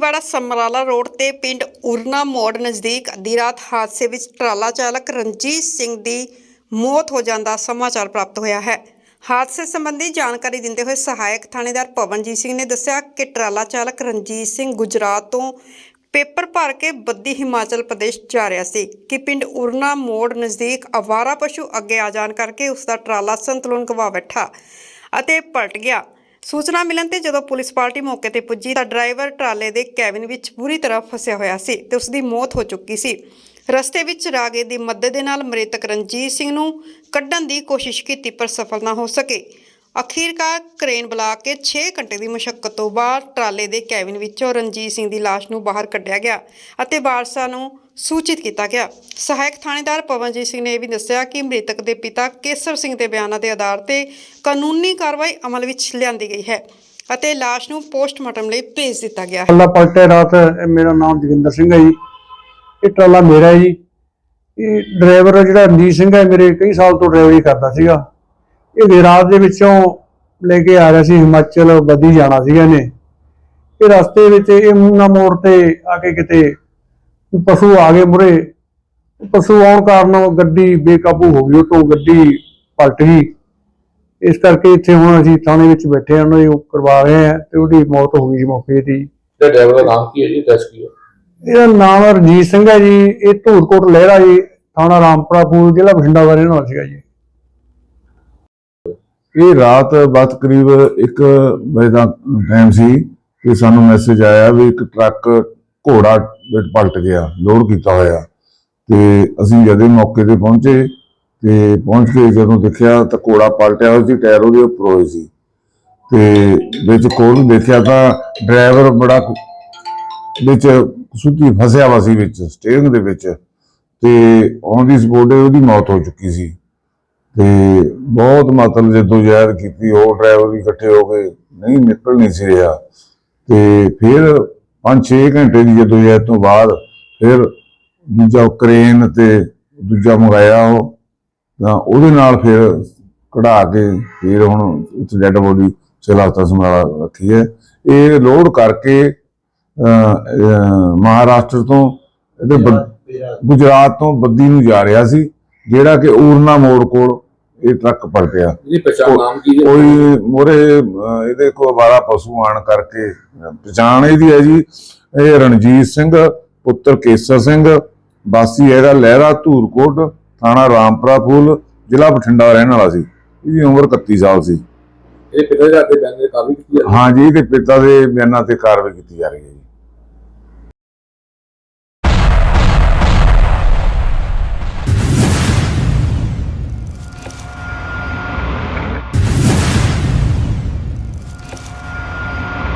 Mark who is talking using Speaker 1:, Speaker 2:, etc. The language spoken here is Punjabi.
Speaker 1: ਫਤਿਹਗੜ੍ਹ ਸਮਰਾਲਾ ਰੋਡ ਤੇ ਪਿੰਡ ਉਰਨਾ ਮੋੜ ਨਜ਼ਦੀਕ ਅੱਧੀ ਰਾਤ ਹਾਦਸੇ ਵਿੱਚ ਟਰਾਲਾ ਚਾਲਕ ਰਣਜੀਤ ਸਿੰਘ ਦੀ ਮੌਤ ਹੋ ਜਾਣ ਦਾ ਸਮਾਚਾਰ ਪ੍ਰਾਪਤ ਹੋਇਆ ਹੈ। ਹਾਦਸੇ ਸੰਬੰਧੀ ਜਾਣਕਾਰੀ ਦਿੰਦੇ ਹੋਏ ਸਹਾਇਕ ਥਾਣੇਦਾਰ ਪਵਨਜੀਤ ਸਿੰਘ ਨੇ ਦੱਸਿਆ ਕਿ ਟਰਾਲਾ ਚਾਲਕ ਰਣਜੀਤ ਸਿੰਘ ਗੁਜਰਾਤ ਤੋਂ ਪੇਪਰ ਭਰ ਕੇ ਬੱਦੀ ਹਿਮਾਚਲ ਪ੍ਰਦੇਸ਼ ਜਾ ਰਿਹਾ ਸੀ ਕਿ ਪਿੰਡ ਉਰਨਾ ਮੋੜ ਨਜ਼ਦੀਕ ਅਵਾਰਾ ਪਸ਼ੂ ਅੱਗੇ ਆ ਜਾਣ ਕਰਕੇ ਉਸ ਦਾ ਟਰਾਲਾ ਸੰਤੁਲਨ ਗਵਾ ਬੈਠਾ ਅਤੇ ਪਲਟ ਗਿਆ। ਸੂਚਨਾ ਮਿਲਣ ਤੇ ਜਦੋਂ ਪੁਲਿਸ ਪਾਰਟੀ ਮੌਕੇ ਤੇ ਪੁੱਜੀ ਤਾਂ ਡਰਾਈਵਰ ਟਰਾਲੇ ਦੇ ਕੈਬਿਨ ਵਿੱਚ ਬੁਰੀ ਤਰ੍ਹਾਂ ਫਸਿਆ ਹੋਇਆ ਸੀ ਤੇ ਉਸ ਦੀ ਮੌਤ ਹੋ ਚੁੱਕੀ ਸੀ। ਰਸਤੇ ਵਿੱਚ ਰਾਗੇ ਦੀ ਮਦਦ ਦੇ ਨਾਲ ਮ੍ਰਿਤਕ ਰਣਜੀਤ ਸਿੰਘ ਨੂੰ ਕੱਢਣ ਦੀ ਕੋਸ਼ਿਸ਼ ਕੀਤੀ ਪਰ ਸਫਲ ਨਾ ਹੋ ਸਕੇ। ਅਖੀਰਕਾਰ ਕ੍ਰੇਨ ਬੁਲਾ ਕੇ 6 ਘੰਟੇ ਦੀ ਮਸ਼ੱਕਤ ਤੋਂ ਬਾਅਦ ਟਰਾਲੇ ਦੇ ਕੈਬਿਨ ਵਿੱਚੋਂ ਰਣਜੀਤ ਸਿੰਘ ਦੀ ਲਾਸ਼ ਨੂੰ ਬਾਹਰ ਕੱਢਿਆ ਗਿਆ ਅਤੇ ਵਾਰਸਾਂ ਨੂੰ ਸੂਚਿਤ ਕੀਤਾ ਗਿਆ। ਸਹਾਇਕ ਥਾਣੇਦਾਰ ਪਵਨਜੀਤ ਸਿੰਘ ਨੇ ਇਹ ਵੀ ਦੱਸਿਆ ਕਿ ਮ੍ਰਿਤਕ ਦੇ ਪਿਤਾ ਕੇਸਰ ਸਿੰਘ ਦੇ ਬਿਆਨਾਂ ਦੇ ਆਧਾਰ ਤੇ ਕਾਨੂੰਨੀ ਕਾਰਵਾਈ ਅਮਲ ਵਿੱਚ ਲਿਆਂਦੀ ਗਈ ਹੈ ਅਤੇ ਲਾਸ਼ ਨੂੰ ਪੋਸਟਮਾਰਟਮ ਲਈ ਭੇਜ ਦਿੱਤਾ ਗਿਆ ਹੈ।
Speaker 2: ਟਰਾਲਾ ਪਲਟੇ ਰਾਤ ਮੇਰਾ ਨਾਮ ਜੋਗਿੰਦਰ ਸਿੰਘ ਹੈ ਜੀ। ਇਹ ਟਰਾਲਾ ਮੇਰਾ ਹੈ ਜੀ। ਇਹ ਡਰਾਈਵਰ ਜਿਹੜਾ ਰਣਜੀਤ ਸਿੰਘ ਹੈ ਮੇਰੇ ਕਈ ਸਾਲ ਤੋਂ ਡਰਾਈਵਰੀ ਕਰਦਾ ਸੀਗਾ। ਇਹ ਗੁਜਰਾਤ ਦੇ ਵਿੱਚੋਂ ਲੈ ਕੇ ਆ ਰਿਹਾ ਸੀ ਹਿਮਾਚਲ ਬੱਦੀ ਜਾਣਾ ਸੀਗਾ ਇਹਨੇ। ਇਹ ਰਸਤੇ ਵਿੱਚ ਇਹ ਮੂਨਾ ਮੋੜ ਤੇ ਆ ਕੇ ਕਿਤੇ ਪਸ਼ੂ ਆ ਗਏ ਮੁਰੇ। ਪਸ਼ੂ ਆਉਣ ਕਾਰਨ ਗੱਡੀ ਬੇਕਾਬੂ ਹੋ ਗਈ ਉਹ ਤੋਂ ਗੱਡੀ ਪਲਟ ਗਈ। ਇਸ ਕਰਕੇ ਇੱਥੇ ਹੁਣ ਅਸੀਂ ਥਾਣੇ ਵਿੱਚ ਬੈਠੇ ਹਾਂ ਉਹਨਾਂ ਦੀ ਉਹ ਕਰਵਾ ਰਹੇ ਹਾਂ ਤੇ ਉਹਦੀ ਮੌਤ ਹੋ ਗਈ ਮੌਕੇ ਹੀ।
Speaker 3: ਤੇ ਡਰਾਈਵਰ ਦਾ ਨਾਮ ਕੀ ਹੈ ਜੀ ਦੱਸ ਕੀ ਹੈ
Speaker 2: ਇਹਦਾ ਨਾਮ ਰਣਜੀਤ ਸਿੰਘ ਹੈ ਜੀ ਇਹ ਧੂਰਕੋਟ ਲਹਿਰਾ ਜੀ ਥਾਣਾ ਰਾਮਪੁਰਾ ਪੂਰ ਜ਼ਿਲ੍ਹਾ ਬਠਿੰਡਾ ਦਾ ਰਹਿਣ ਵਾਲਾ ਸੀਗਾ ਜੀ।
Speaker 4: ਇਹ ਰਾਤ ਬਾਤ ਕਰੀਬ 1 ਵਜੇ ਦਾ ਟਾਈਮ ਸੀ ਕਿ ਸਾਨੂੰ ਮੈਸੇਜ ਆਇਆ ਵੀ ਇੱਕ ਟਰੱਕ ਘੋੜਾ ਪਲਟ ਗਿਆ ਲੋਡ ਕੀਤਾ ਹੋਇਆ। ਤੇ ਅਸੀਂ ਜਦੇ ਮੌਕੇ ਤੇ ਪਹੁੰਚੇ ਤੇ ਪਹੁੰਚ ਕੇ ਜਦੋਂ ਦੇਖਿਆ ਤਾਂ ਘੋੜਾ ਪਲਟਿਆ ਹੋਇਆ ਸੀ ਟਾਇਰ ਉਹਦੇ ਉੱਪਰ ਹੋਏ ਸੀ। ਤੇ ਵਿੱਚ ਕੋਲ ਦੇਖਿਆ ਤਾਂ ਡਰਾਈਵਰ ਬੜਾ ਵਿੱਚ ਸੁੱਤੀ ਫਸਿਆ ਵਾ ਸੀ ਵਿੱਚ, ਸਟੀਅਰਿੰਗ ਦੇ ਵਿੱਚ। ਤੇ ਔਨ ਦੀ ਸਪੋਟ ਉਹਦੀ ਮੌਤ ਹੋ ਚੁੱਕੀ ਸੀ। ਤੇ ਬਹੁਤ ਮਤਲਬ ਜਦੋਂ ਯਾਦ ਕੀਤੀ ਉਹ ਡਰਾਈਵਰ ਵੀ ਇਕੱਠੇ ਹੋ ਗਏ। ਨਹੀਂ ਨਿਕਲ ਨਹੀਂ ਸੀ ਰਿਹਾ। ਤੇ ਫਿਰ 5-6 ਘੰਟੇ ਦੀ ਜਦੋਂ ਯਾਦ ਤੋਂ ਬਾਅਦ ਫਿਰ ਦੂਜਾ ਕ੍ਰੇਨ ਤੇ ਦੂਜਾ ਮੰਗਾਇਆ ਉਹ ਤਾਂ ਉਹਦੇ ਨਾਲ ਫਿਰ ਕਢਾ ਕੇ ਫਿਰ ਹੁਣ ਉੱਥੇ ਡੈੱਡ ਬੋਡੀ ਸਿਲਾਸਤਾ ਸੰਭਾਲਾ ਰੱਖੀ ਹੈ। ਇਹ ਲੋਡ ਕਰਕੇ ਮਹਾਰਾਸ਼ਟਰ ਤੋਂ ਗੁਜਰਾਤ ਤੋਂ ਬੱਦੀ ਨੂੰ ਜਾ ਰਿਹਾ ਸੀ। ਜਿਹੜਾ ਕਿ ਊਰਨਾ ਮੋੜ ਕੋਲ ਇਹ ਟਰੱਕ ਪਲਟਿਆ
Speaker 3: ਜੀ ਪਛਾਣ ਨਾਮ ਕੀ ਹੈ?
Speaker 4: ਕੋਈ ਮੋਰੇ ਇਹਦੇ ਕੋਲ ਵਾਰਾ ਪਸ਼ੂ ਆਣ ਕਰਕੇ ਪਛਾਣ ਇਹਦੀ ਹੈ ਜੀ ਇਹ ਰਣਜੀਤ ਸਿੰਘ ਪੁੱਤਰ ਕੇਸਰ ਸਿੰਘ ਵਾਸੀ ਹੈਗਾ ਲਹਿਰਾ ਧੂਰਕੋਟ ਥਾਣਾ ਰਾਮਪੁਰਾ ਫੂਲ ਜ਼ਿਲ੍ਹਾ ਬਠਿੰਡਾ ਰਹਿਣ ਵਾਲਾ ਸੀ। ਇਹਦੀ ਉਮਰ 31 ਸਾਲ ਸੀ।
Speaker 3: ਇਹ ਪਿਤਾ ਦੇ ਬਿਆਨ ਕਾਰਵਾਈ ਕੀਤੀ ਹੈ?
Speaker 4: ਹਾਂ ਜੀ ਇਹਦੇ ਪਿਤਾ ਦੇ ਬਿਆਨਾਂ ਤੇ ਕਾਰਵਾਈ ਕੀਤੀ ਜਾ ਰਹੀ ਹੈ ਜੀ।